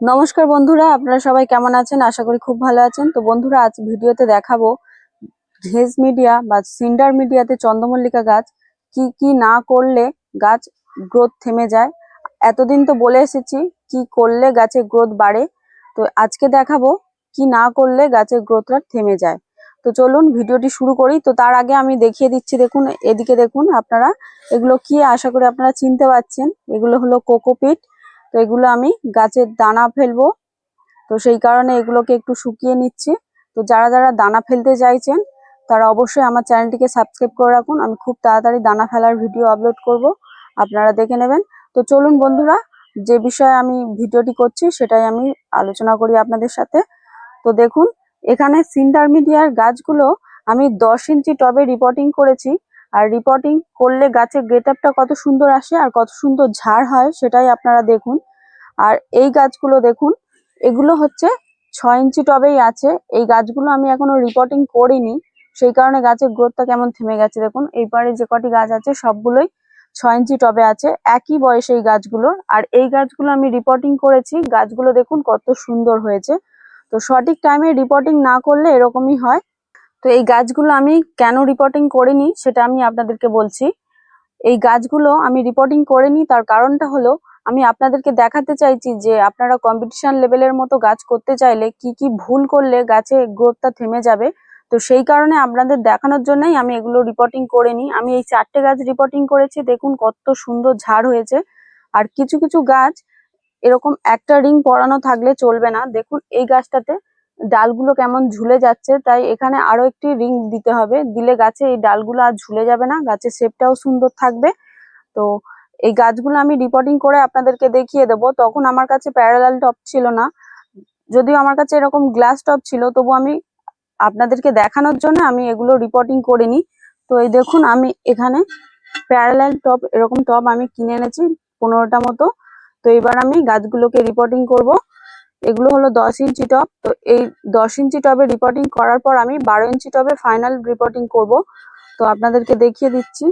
নমস্কার বন্ধুরা, আপনারা সবাই কেমন আছেন? আশা করি খুব ভালো আছেন। তো বন্ধুরা, আজ ভিডিওতে দেখাবো ঘেজ মিডিয়া বা সিন্ডার মিডিয়াতে চন্দ্রমল্লিকা গাছ কি কি না করলে গাছ গ্রোথ থেমে যায়। এতদিন তো বলে এসেছি, কি করলে গাছের গ্রোথ বাড়ে? তো আজকে দেখাবো কি না করলে গাছের গ্রোথটা থেমে যায়। তো চলুন ভিডিওটি শুরু করি। তো তার আগে আমি দেখিয়ে দিচ্ছি, দেখুন, এদিকে দেখুন, আপনারা এগুলো কি, আশা করি আপনারা চিনতে পারছেন এগুলো হলো কোকোপিট। তো এগুলো আমি গাছের দানা ফেলব। তো সেই কারণে এগুলোকে একটু শুকিয়ে নিচ্ছি। তো যারা যারা দানা ফেলতে চাইছেন, তারা অবশ্যই আমার চ্যানেলটিকে সাবস্ক্রাইব করে রাখুন। আমি খুব তাড়াতাড়ি দানা ফেলার ভিডিও আপলোড করব। আপনারা দেখে নেবেন। তো চলুন বন্ধুরা, যে বিষয়ে আমি ভিডিওটি করছি, সেটাই আমি আলোচনা করি আপনাদের সাথে। তো দেখুন, এখানে সিন্টারমিডিয়ার গাছগুলো আমি দশ ইঞ্চি টবে রিপোর্টিং করেছি। আর রিপোর্টিং করলে গাছের গেট আপটা কত সুন্দর আসে আর কত সুন্দর ঝাড় হয় সেটাই আপনারা দেখুন। আর এই গাছগুলো দেখুন, এগুলো হচ্ছে ছয় ইঞ্চি টবেই আছে। এই গাছগুলো আমি এখনও রিপোর্টিং করিনি। সেই কারণে গাছের গ্রোথটা কেমন থেমে গেছে দেখুন। এই পারে যে কটি গাছ আছে সবগুলোই ছয় ইঞ্চি টবে আছে। একই বয়সে এই গাছগুলোর। আর এই গাছগুলো আমি রিপোর্টিং করেছি। গাছগুলো দেখুন কত সুন্দর হয়েছে। তো সঠিক টাইমে রিপোর্টিং না করলে এরকমই হয়। তো এই গাছগুলো আমি কেন রিপোর্টিং করিনি সেটা আমি আপনাদেরকে বলছি। এই গাছগুলো আমি রিপোর্টিং করিনি, তার কারণটা হলো আমি আপনাদেরকে দেখাতে চাইছি যে আপনারা কম্পিটিশন লেভেলের মতো গাছ করতে চাইলে কি কি ভুল করলে গাছে গ্রোথটা থেমে যাবে। তো সেই কারণে আপনাদের দেখানোর জন্যই আমি এগুলো রিপোর্টিং করে নিই আমি এই চারটে গাছ রিপোর্টিং করেছি, দেখুন কত সুন্দর ঝাড় হয়েছে। আর কিছু কিছু গাছ এরকম একটা রিং পরানো থাকলে চলবে না। দেখুন এই গাছটাতে ডালগুলো কেমন ঝুলে যাচ্ছে, তাই এখানে আরও একটি রিং দিতে হবে। দিলে গাছে এই ডালগুলো আর ঝুলে যাবে না, গাছের শেপটাও সুন্দর থাকবে। তো এই গাছগুলো আমি রিপোর্টিং করে আপনাদেরকে দেখিয়ে দেবো। তখন আমার কাছে প্যারালাল টপ ছিল না। যদিও আমার কাছে এরকম গ্লাস টপ ছিল তবু আমি আপনাদেরকে দেখানোর জন্য আমি এগুলো রিপোর্টিং করিনি। তো এই দেখুন, আমি এখানে প্যারালাল টপ এরকম টপ আমি কিনে এনেছি পনেরোটা মতো। তো এবার আমি গাছগুলোকে রিপোর্টিং করব। এগুলো হলো দশ ইঞ্চি টপ। তো এই দশ ইঞ্চি টবে রিপোর্টিং করার পর আমি বারো ইঞ্চি টবে ফাইনাল রিপোর্টিং করব। তো আপনাদেরকে দেখিয়ে দিচ্ছি।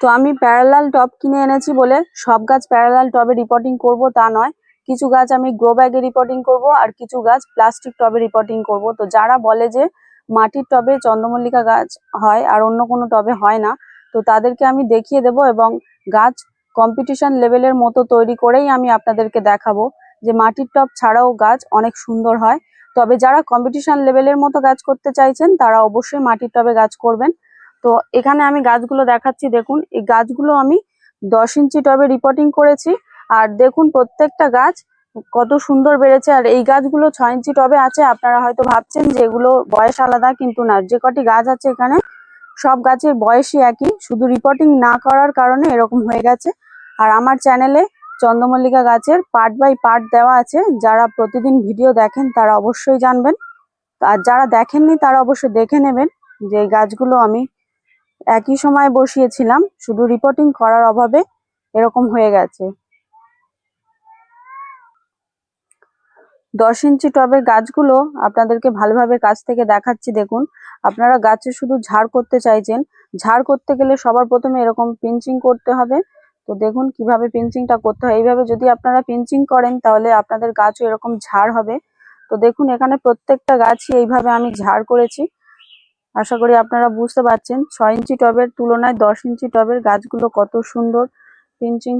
তো আমি প্যারালাল টব কিনে এনেছি বলে সব গাছ প্যারালাল টবে রিপোর্টিং করব তা নয়। কিছু গাছ আমি গ্রো ব্যাগে রিপোর্টিং করব আর কিছু গাছ প্লাস্টিক টবে রিপোর্টিং করব। তো যারা বলে যে মাটির টবে চন্দ্রমল্লিকা গাছ হয় আর অন্য কোনো টবে হয় না, তো তাদেরকে আমি দেখিয়ে দেব এবং গাছ কম্পিটিশন লেভেলের মতো তৈরি করেই আমি আপনাদেরকে দেখাবো। যে মাটির টব ছাড়াও গাছ অনেক সুন্দর হয়। তবে যারা কম্পিটিশন লেভেলের মতো গাছ করতে চাইছেন, তারা অবশ্যই মাটির টবে গাছ করবেন। তো এখানে আমি গাছগুলো দেখাচ্ছি। দেখুন, এই গাছগুলো আমি দশ ইঞ্চি টবে রিপোর্টিং করেছি। আর দেখুন, প্রত্যেকটা গাছ কত সুন্দর বেড়েছে। আর এই গাছগুলো ছয় ইঞ্চি টবে আছে। আপনারা হয়তো ভাবছেন যে এগুলো বয়স আলাদা, কিন্তু না, যে কটি গাছ আছে এখানে, সব গাছের বয়সই একই। শুধু রিপোর্টিং না করার কারণে এরকম হয়ে গেছে। আর আমার চ্যানেলে চন্দ্রমল্লিকা গাছের পার্ট বাই পার্ট দেওয়া আছে। যারা প্রতিদিন ভিডিও দেখেন, তারা অবশ্যই জানবেন। আর যারা দেখেননি, তারা অবশ্যই দেখে নেবেন যে গাছগুলো আমি একই সময় বসিয়েছিলাম, শুধু রিপোর্টিং করার অভাবে এরকম হয়ে গেছে। দশ ইঞ্চি টবের গাছগুলো আপনাদেরকে ভালোভাবে কাছ থেকে দেখাচ্ছি, দেখুন। আপনারা গাছে শুধু ঝাড় করতে চাইছেন। ঝাড় করতে গেলে সবার প্রথমে এরকম পিঞ্চিং করতে হবে। তো দেখুন কীভাবে পিঞ্চিংটা করতে হয়। এইভাবে যদি আপনারা পিঞ্চিং করেন, তাহলে আপনাদের গাছও এরকম ঝাড় হবে। তো দেখুন এখানে প্রত্যেকটা গাছই এইভাবে আমি ঝাড় করেছি। আশা করি আপনারা বুঝতে পারছেন, ছয় ইঞ্চি টবের তুলনায় দশ ইঞ্চি টবের গাছগুলো কত সুন্দর। পিঞ্চিং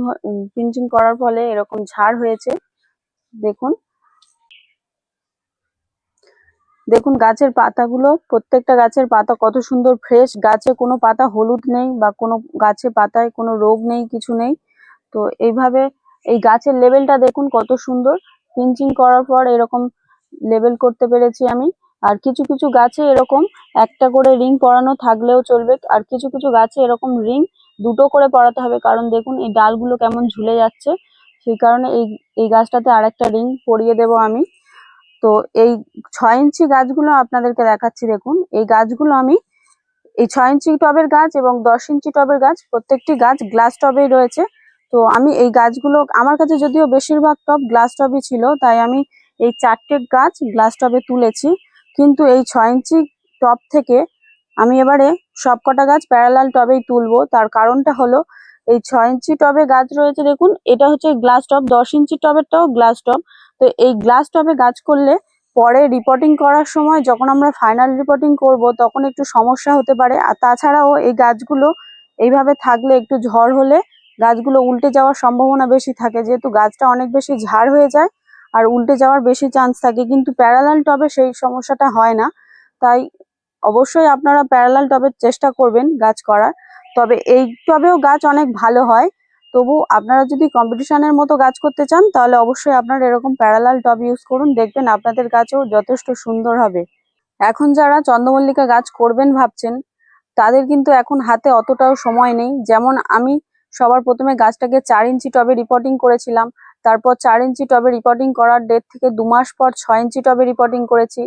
পিঞ্চিং করার ফলে এরকম ঝাড় হয়েছে। দেখুন দেখুন, গাছের পাতাগুলো, প্রত্যেকটা গাছের পাতা কত সুন্দর ফ্রেশ গাছে কোনো পাতা হলুদ নেই বা কোনো গাছে পাতায় কোনো রোগ নেই, কিছু নেই। তো এইভাবে এই গাছের লেভেলটা দেখুন কত সুন্দর। পিঞ্চিং করার পর এরকম লেবেল করতে পেরেছি আমি। আর কিছু কিছু গাছে এরকম একটা করে রিং পরানো থাকলেও চলবে। আর কিছু কিছু গাছে এরকম রিং দুটো করে পরাতে হবে। কারণ দেখুন, এই ডালগুলো কেমন ঝুলে যাচ্ছে। সেই কারণে এই এই গাছটাতে আরেকটা রিং পরিয়ে দেব আমি। তো এই ছয় ইঞ্চি গাছগুলো আপনাদেরকে দেখাচ্ছি, দেখুন। এই গাছগুলো আমি, এই ছয় ইঞ্চি টবের গাছ এবং দশ ইঞ্চি টবের গাছ, প্রত্যেকটি গাছ গ্লাস টবেই রয়েছে। তো আমি এই গাছগুলো, আমার কাছে যদিও বেশিরভাগ টব গ্লাস টবই ছিল, তাই আমি এই চারটে গাছ গ্লাস টবে তুলেছি। কিন্তু এই ছয় ইঞ্চি টব থেকে আমি এবারে সবকটা গাছ প্যারালাল টবেই তুলবো। তার কারণটা হলো, এই ছয় ইঞ্চি টবে গাছ রয়েছে, দেখুন। এটা হচ্ছে গ্লাস টব, দশ ইঞ্চি টবেরটাও গ্লাস টব। তো এই গ্লাস টবে গাছ করলে পরে রিপোর্টিং করার সময় যখন আমরা ফাইনাল রিপোর্টিং করব, তখন একটু সমস্যা হতে পারে। আর তাছাড়াও এই গাছগুলো এইভাবে থাকলে একটু ঝড় হলে গাছগুলো উল্টে যাওয়ার সম্ভাবনা বেশি থাকে। যেহেতু গাছটা অনেক বেশি ঝাড় হয়ে যায় আর উল্টে যাওয়ার বেশি চান্স থাকে, কিন্তু প্যারালাল টবে সেই সমস্যাটা হয় না। তাই অবশ্যই আপনারা প্যারালাল টবের চেষ্টা করবেন গাছ করার। তবে এই টবেও গাছ অনেক ভালো হয়। তবু আপনারা যদি কম্পিটিশনের মতো গাছ করতে চান, তাহলে অবশ্যই আপনারা এরকম প্যারালাল টব ইউজ করুন, দেখবেন আপনাদের গাছও যথেষ্ট সুন্দর হবে। এখন যারা চন্দ্রমল্লিকা গাছ করবেন ভাবছেন, তাদের কিন্তু এখন হাতে অতটাও সময় নেই। যেমন আমি সবার প্রথমে গাছটাকে চার ইঞ্চি টবে রিপোর্টিং করেছিলাম, তারপর চার ইঞ্চি টবে রিপোর্টিং করার ডেট থেকে দু মাস পর ছয় ইঞ্চি টবে রিপোর্টিং করেছি।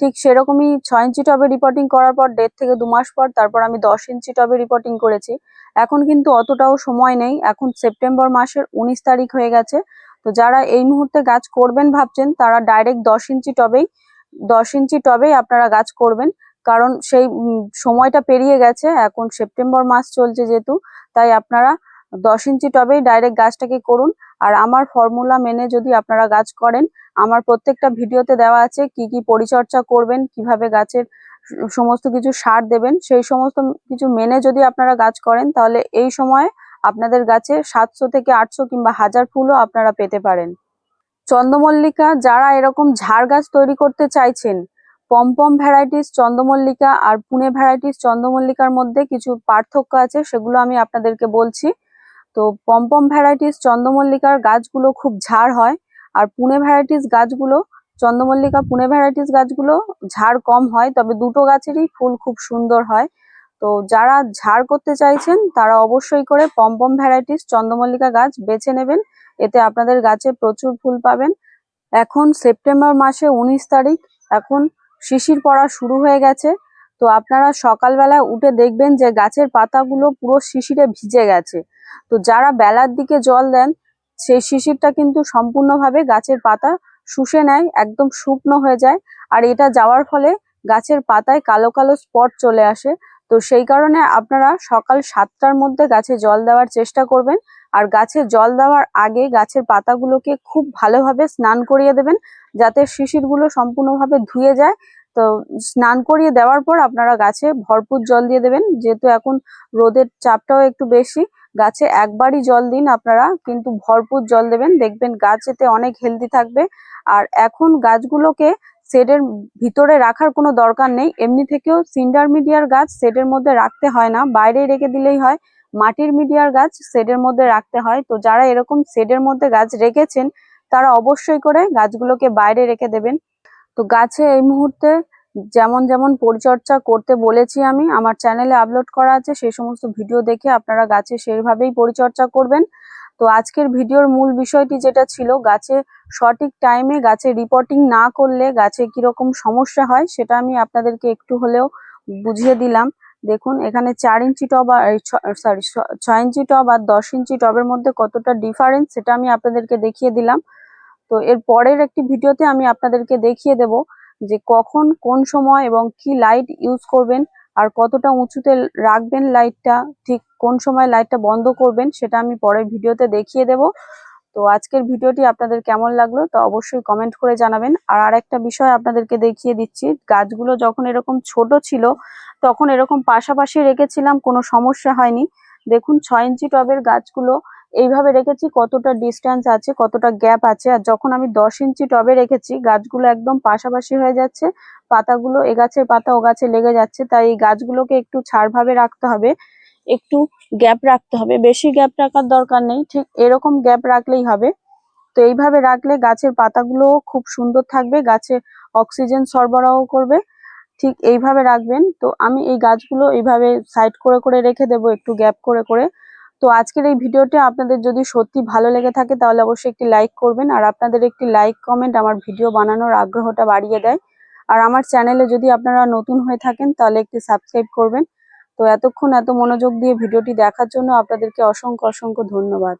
ঠিক সেরকমই ছয় ইঞ্চি টবে রিপোর্টিং করার পর ডেট থেকে দু মাস পর তারপর আমি দশ ইঞ্চি টবে রিপোর্টিং করেছি। এখন কিন্তু অতটাও সময় নেই। এখন সেপ্টেম্বর মাসের উনিশ তারিখ হয়ে গেছে। তো যারা এই মুহূর্তে গাছ করবেন ভাবছেন, তারা ডাইরেক্ট দশ ইঞ্চি টবেই, দশ ইঞ্চি টবেই আপনারা গাছ করবেন। কারণ সেই সময়টা পেরিয়ে গেছে। এখন সেপ্টেম্বর মাস চলছে যেহেতু, তাই আপনারা দশ ইঞ্চি টবেই ডাইরেক্ট গাছটাকে করুন। আর আমার ফর্মুলা মেনে যদি আপনারা গাছ করেন, আমার প্রত্যেকটা ভিডিওতে দেওয়া আছে কি কি পরিচর্যা করবেন, কীভাবে গাছের সমস্ত কিছু সার দেবেন, সেই সমস্ত কিছু মেনে যদি আপনারা গাছ করেন, তাহলে এই সময়ে আপনাদের গাছে সাতশো থেকে আটশো কিংবা হাজার ফুলও আপনারা পেতে পারেন। চন্দ্রমল্লিকা যারা এরকম ঝাড় গাছ তৈরি করতে চাইছেন পমপম ভ্যারাইটিস চন্দ্রমল্লিকা আর পুনে ভ্যারাইটিস চন্দ্রমল্লিকার মধ্যে কিছু পার্থক্য আছে, সেগুলো আমি আপনাদেরকে বলছি। তো পমপম ভ্যারাইটিস চন্দ্রমল্লিকার গাছগুলো খুব ঝাড় হয় আর পুনে ভ্যারাইটিস গাছগুলো, চন্দ্রমল্লিকা পুনে ভ্যারাইটিস গাছগুলো ঝাড় কম হয়, তবে দুটো গাছেরই ফুল খুব সুন্দর হয়। তো যারা ঝাড় করতে চাইছেন, তারা অবশ্যই করে পমপম ভ্যারাইটিস চন্দ্রমল্লিকা গাছ বেছে নেবেন। এতে আপনাদের গাছে প্রচুর ফুল পাবেন। এখন সেপ্টেম্বর মাসে উনিশ তারিখ, এখন শিশির পড়া শুরু হয়ে গেছে। তো আপনারা সকালবেলা উঠে দেখবেন যে গাছের পাতাগুলো পুরো শিশিরে ভিজে গেছে। তো যারা বেলার দিকে জল দেন, সেই শিশিরটা কিন্তু সম্পূর্ণভাবে গাছের পাতা শুষে নেয়, একদম শুকনো হয়ে যায়। আর এটা যাওয়ার ফলে গাছের পাতায় কালো কালো স্পট চলে আসে। তো সেই কারণে আপনারা সকাল সাতটার মধ্যে গাছে জল দেওয়ার চেষ্টা করবেন। আর গাছে জল দেওয়ার আগে গাছের পাতাগুলোকে খুব ভালোভাবে স্নান করিয়ে দেবেন, যাতে শিশিরগুলো সম্পূর্ণভাবে ধুয়ে যায়। তো স্নান করিয়ে দেওয়ার পর আপনারা গাছে ভরপুর জল দিয়ে দেবেন, যেহেতু এখন রোদের চাপটাও একটু বেশি। গাছে একবারই জল দিন আপনারা, কিন্তু ভরপুর জল দেবেন। দেখবেন গাছ এতে অনেক হেলদি থাকবে। আর এখন গাছগুলোকে শেডের ভিতরে রাখার কোনো দরকার নেই। এমনি থেকেও সিন্ডার মিডিয়ার গাছ শেডের মধ্যে রাখতে হয় না। বাইরে রেখে দিলেই হয়। মাটির মিডিয়ার গাছ শেডের মধ্যে রাখতে হয়। তো যারা এরকম শেডের মধ্যে গাছ রেখেছেন, তারা অবশ্যই করে গাছগুলোকে বাইরে রেখে দেবেন। তো গাছে এই মুহূর্তে যেমন যেমন পরিচর্যা করতে বলেছি আমি, আমার চ্যানেলে আপলোড করা আছে, সেই সমস্ত ভিডিও দেখে আপনারা গাছে সেইভাবেই পরিচর্যা করবেন। তো আজকের ভিডিওর মূল বিষয়টি যেটা ছিল, গাছে সঠিক টাইমে গাছে রিপোর্টিং না করলে গাছে কীরকম সমস্যা হয়, সেটা আমি আপনাদেরকে একটু হলেও বুঝিয়ে দিলাম। দেখুন, এখানে চার ইঞ্চি টব আর সরি ছয় ইঞ্চি টব আর দশ ইঞ্চি টবের মধ্যে কতটা ডিফারেন্স সেটা আমি আপনাদেরকে দেখিয়ে দিলাম। তো এর পরের একটি ভিডিওতে আমি আপনাদেরকে দেখিয়ে দেব। যে কখন কোন সময় এবং কি লাইট ইউজ করবেন আর কতটা উঁচুতে রাখবেন লাইটটা ঠিক কোন সময় লাইটটা বন্ধ করবেন সেটা আমি পরের ভিডিওতে দেখিয়ে দেব। তো আজকের ভিডিওটি আপনাদের কেমন লাগল তা অবশ্যই কমেন্ট করে জানাবেন। আর আরেকটা বিষয় আপনাদেরকে দেখিয়ে দিচ্ছি, গাছগুলো যখন এরকম ছোট ছিল, তখন এরকম পাশাপাশি রেখেছিলাম, কোনো সমস্যা হয়নি। দেখুন, ছয় ইঞ্চি টবের গাছগুলো এইভাবে রেখেছি কতটা ডিস্টেন্স আছে, কতটা গ্যাপ আছে। আর যখন আমি দশ ইঞ্চি টবে রেখেছি, গাছগুলো একদম পাশাপাশি হয়ে যাচ্ছে, পাতাগুলো এ গাছের পাতা ও গাছে লেগে যাচ্ছে, তাই এই গাছগুলোকে একটু ছাড়ভাবে রাখতে হবে, একটু গ্যাপ রাখতে হবে। বেশি গ্যাপ রাখার দরকার নেই, ঠিক এরকম গ্যাপ রাখলেই হবে। তো এইভাবে রাখলে গাছের পাতাগুলো খুব সুন্দর থাকবে, গাছে অক্সিজেন সরবরাহ করবে, ঠিক এইভাবে রাখবেন। তো আমি এই গাছগুলো এইভাবে সাইড করে করে রেখে দেবো, একটু গ্যাপ করে করে। তো আজকের এই ভিডিওটি আপনাদের যদি সত্যি ভালো লেগে থাকে তাহলে অবশ্যই একটি লাইক করবেন, আর আপনাদের একটি লাইক কমেন্ট আমার ভিডিও বানানোর আগ্রহটা বাড়িয়ে দেয়। আর আমার চ্যানেলে যদি আপনারা নতুন হয়ে থাকেন তাহলে একটি সাবস্ক্রাইব করবেন। তো এতক্ষণ এত মনোযোগ দিয়ে ভিডিওটি দেখার জন্য আপনাদেরকে অসংখ্য অসংখ্য ধন্যবাদ।